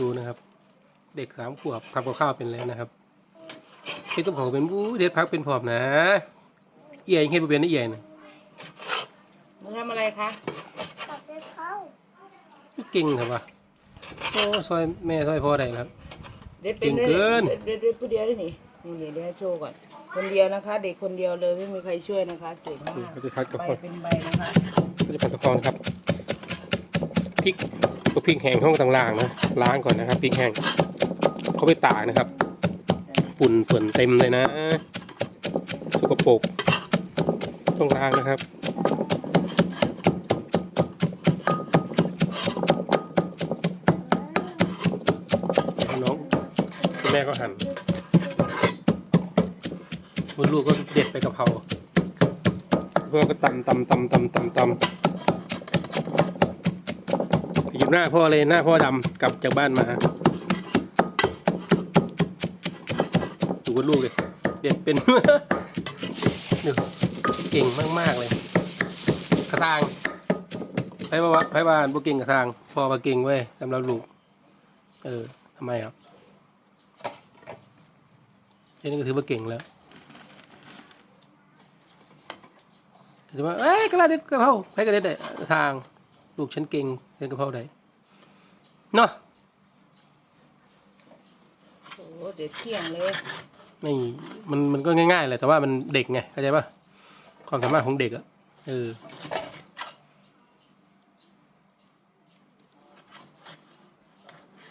ดูนะครับ เด็กสามขวบทำกับข้าวเป็นแล้วนะครับเป็นต้มของเป็นบู๊เด็ดพักเป็นผอมนะ เอี่ยงเฮ็ดบ่เป็นนะเอี่ยงนะหนูทำอะไรคะตัดได้เข้าเก่งครับวะโอ้ซอยแม่ซอยพ่อได้ครับ เด็ดเป็นเก่งเกินเด็ดเด็ดเด็ดผู้เดียวด้วยนี่นี่เดี๋ยวเดี๋ยวให้โชว์ก่อน คนเดียวนะคะ เด็กคนเดียวเลยไม่มีใครช่วยนะคะเก่งมากก็จะพัดกับใบพ่อเป็นใบนะคะ ก็จะผัดกระเพราครับ พริกตัวพริกแห้งห้องต่างล่างนะล้างก่อนนะครับพริกแห้งเขาไปตากนะครับ ฝุ่นฝุ่นเต็มเลยนะสกปรกต้องล้างนะครับน้องคุณแม่ก็หั่นคุณลูกก็เด็ดไปกะเพราพ่อก็ตำตำตำตำตำตำ บหน้าพ่อเลยหน้าพ่อดำกลับจากบ้านมาดูคุณลูกเลยเด็ดเป็นดูเก่งมาก ๆ เลย กระทางไพ่บ้านไพ่บ้านบุเก่งกระทางพ่อมาเก่งเว้ยสำหรับลูก เออทำไมอะแค่นี้ก็ถือว่าเก่งแล้วถือว่าเอ้ยกระเด็ดกระเพราไพ่กระเด็ดได้ทาง ลูกฉันเก่งเล่นกระเพราได้เนาะโอ้โหเด็ดเที่ยงเลยนี่มันมันก็ง่ายๆแหละแต่ว่ามันเด็กไงเข้าใจป่ะความสามารถของเด็กอะเออ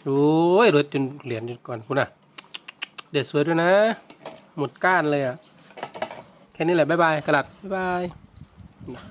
โอ้ยรถจนเหรียญจนก่อนคุณอะเด็ดสวยด้วยนะ หมดก้านเลยอะแค่นี้แหละ บ๊ายบายกระดัดบ๊ายบาย